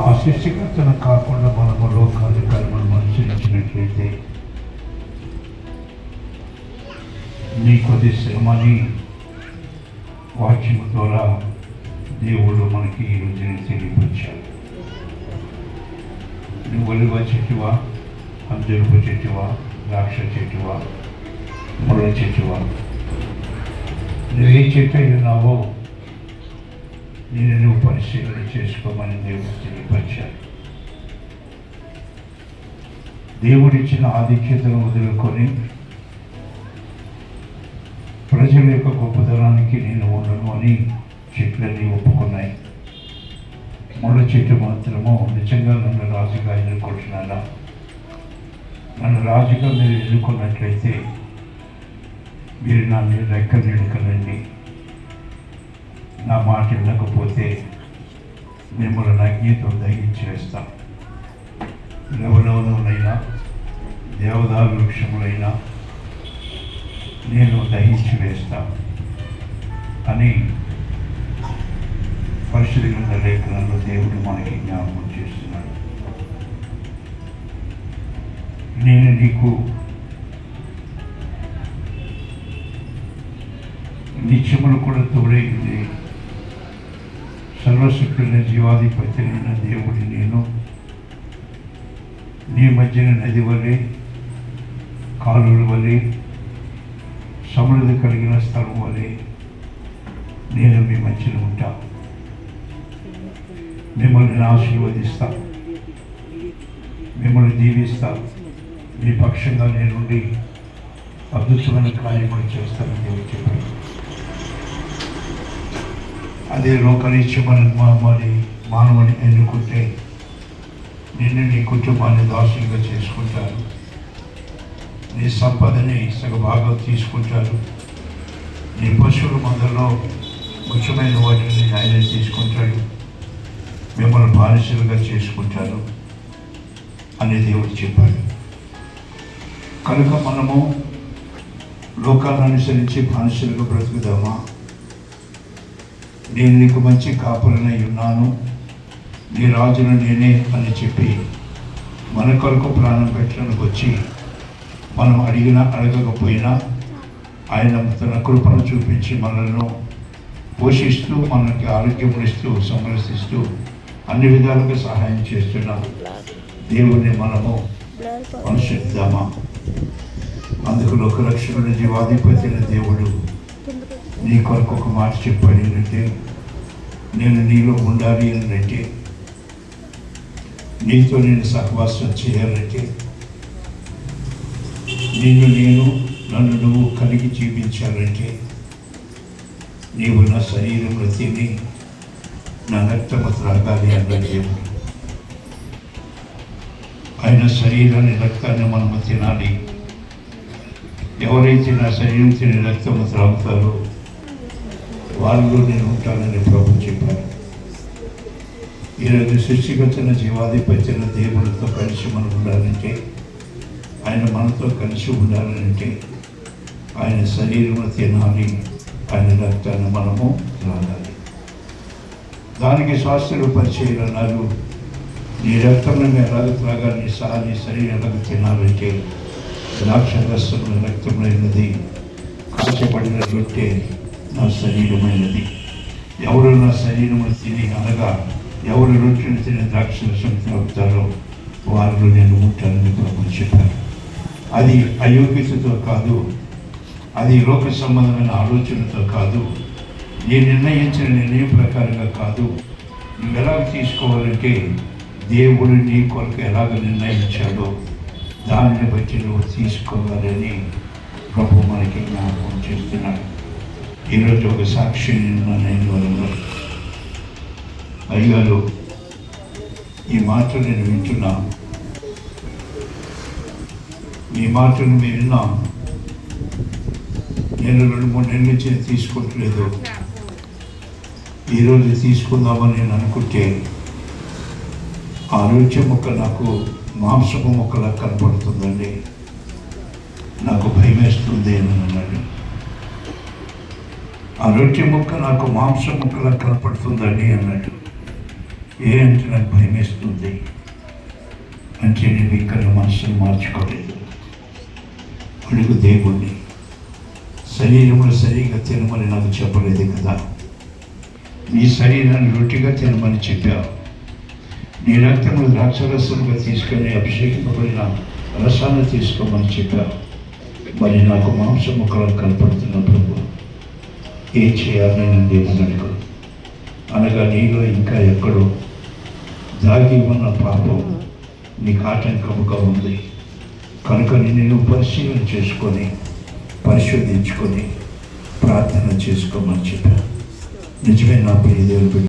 ఆ సృష్టికర్తను కాకుండా మనము లోకాన్ని కర్మను అనుసరించినట్లయితే నీ కొద్ది శ్రమని వాక్యం ద్వారా దేవుడు మనకి ఈ రోజున తెలియపరిచాడు. నువ్వు ఒలివ చెట్టువా అంజరుపు చెట్టువా ద్రాక్ష చెట్టువా ముళ్ళ చెట్టువా? నువ్వు ఏ చెట్టు అయినావో నిన్ను నేను పరిశీలన చేసుకోమని దేవుడు తెలియపరిచాడు. దేవుడిచ్చిన ఆధిక్యతను వదులుకొని ప్రజల యొక్క గొప్పతనానికి నేను ఉండను అని చెట్లన్నీ ఒప్పుకున్నాయి. ముళ్ళ చెట్టు మాత్రము నిజంగా నన్ను రాజుగా ఎన్నుకుంటున్నానా? నన్ను రాజుగా మీరు ఎదుర్కొన్నట్లయితే మీరు నా మీద రెక్క నిడుకలండి నా మాట వినకపోతే మిమ్మల్ని నా దహించి వేస్తాం లవలవలైనా దేవదారు వృక్షములైనా నేను దహించి వేస్తా. అని పరిశుద్ధ గ్రంథ లేఖనంలో దేవుడు మనకి జ్ఞాపకం చేస్తున్నాడు. నేను నీకు నిత్యములు కూడా తోడైంది. సర్వశక్తులైన జీవాధిపత్యులైన దేవుడి నేను. నీ మధ్యన నది వలె కాలువల వలె సమృద్ధి కలిగిన స్థలం వలె నేను మీ మధ్యన ఉంటా. మిమ్మల్ని ఆశీర్వదిస్తా. మిమ్మల్ని దీవిస్తా. మీ పక్షంగా నేనుండి అద్భుతమైన కార్యములు చేస్తానని దేవుడు అదే లోకరీత్యమైన మరి మానవుని ఎన్నుకుంటే నిన్ను నీ కుటుంబాన్ని దాసులుగా చేసుకుంటారు. నీ సంపదని సగభాగం తీసుకుంటారు. నీ పశువుల మందలో ముఖ్యమైన వాటిని ఆయన తీసుకుంటాడు. మిమ్మల్ని బానిసలుగా చేసుకుంటారు అని దేవుడు చెప్పాడు. కనుక మనము లోకాలను అనుసరించి బానిసలుగా బ్రతుకుదామా? నేను నీకు మంచి కాపులనై ఉన్నాను. నీ రాజును నేనే అని చెప్పి మన కొరకు ప్రాణం పెట్టడానికి వచ్చి మనం అడిగినా అడగకపోయినా ఆయన తన కృపను చూపించి మనల్ని పోషిస్తూ మనకి ఆరోగ్యం ఇస్తూ సంరక్షిస్తూ అన్ని విధాలుగా సహాయం చేస్తున్న దేవుణ్ణి మనము అనుసరిద్దామా అందుకు లోకరక్షణ జీవాధిపతి దేవుడు నీ కొరకు ఒక మాట చెప్పాడు ఏంటంటే నేను నీలో ఉండాలి అంటే నీతో నేను సహవాసం చేయాలంటే నిన్ను నేను నన్ను నువ్వు కలిగి జీవించాలంటే నీవు నా శరీరంలో తిని నా రక్తము త్రాగాలి అన్నాడు ఆయన శరీరాన్ని రక్తాన్ని మనము తినాలి. ఎవరైతే నా శరీరం తిని రక్తము త్రాగుతారో వాళ్ళలో నేను ఉంటానని ప్రభు చెప్పారు ఈరోజు సృష్టిగతన జీవాధిపత్యుల దేవుడితో కలిసి మనం ఉండాలంటే ఆయన మనతో కలిసి ఉండాలంటే ఆయన శరీరము తినాలి ఆయన రక్తాన్ని మనము త్రాగాలి. దానికి శాస్త్రులు పరిచయం అన్నారు నీ రక్తం ఎలాగ త్రాగాలి? నీ సహా నీ శరీరం ఎలాగ తినాలంటే ద్రాక్ష రసంలో రక్తమైనది కాల్చబడిన రొట్టె నా శరీరమైనది. ఎవరు నా శరీరము తిని అనగా ఎవరు రొట్టెను తిని ద్రాక్షరసం త్రాగుతారో వారిలో నేను ఉంటానని ప్రభు చెప్పారు అది అయోగ్యతతో కాదు అది లోక సంబంధమైన ఆలోచనతో కాదు నేను నిర్ణయించిన నిర్ణయం ప్రకారంగా కాదు. నువ్వు ఎలాగ తీసుకోవాలంటే దేవుడు నీ కొరకు ఎలాగ నిర్ణయించాడో దానిని బట్టి నువ్వు తీసుకోవాలని ప్రభు మనకి జ్ఞాపకం చేస్తున్నాడు. ఈరోజు ఒక సాక్షి నిన్న నేను వరంలో. అయ్యారు ఈ మాటలు నేను వింటున్నాను మీ మాటను మీరు విన్నాం. నేను రెండు మూడు నెలల నుంచి తీసుకోవట్లేదు. ఈరోజు తీసుకుందామని నేను అనుకుంటే ఆరోగ్య మొక్క నాకు మాంసపు మొక్కలా కనపడుతుందండి. నాకు భయం వేస్తుంది అని అన్నాడు. ఆ రొట్టె మొక్క నాకు మాంసం ముక్కలా కనపడుతుందండి అన్నాడు ఏ అంటే నాకు భయమేస్తుంది అంటే నేను ఇక్కడ మనసును మార్చుకోలేదు. అడుగు దేవుణ్ణి. శరీరంలో సరిగా తినమని నాకు చెప్పలేదు కదా. నీ శరీరాన్ని రొట్టిగా తినమని చెప్పావు. నీ రక్తము ద్రాక్షరసముగా తీసుకొని అభిషేకింపబడిన రసాన్ని తీసుకోమని చెప్పావు. మరి నాకు మాంసం ముక్కలు కనపడుతున్న ప్రభు? ఏం చేయాలని నేను దేవుని అడుగు అనగా నీలో ఇంకా ఎక్కడో దాగి ఉన్న పాపం నీకు ఆటంకముగా ఉంది. కనుక నిన్ను పరిశీలన చేసుకొని పరిశోధించుకొని ప్రార్థన చేసుకోమని చెప్పాను. నిజమే నా ప్రియ దేవుడు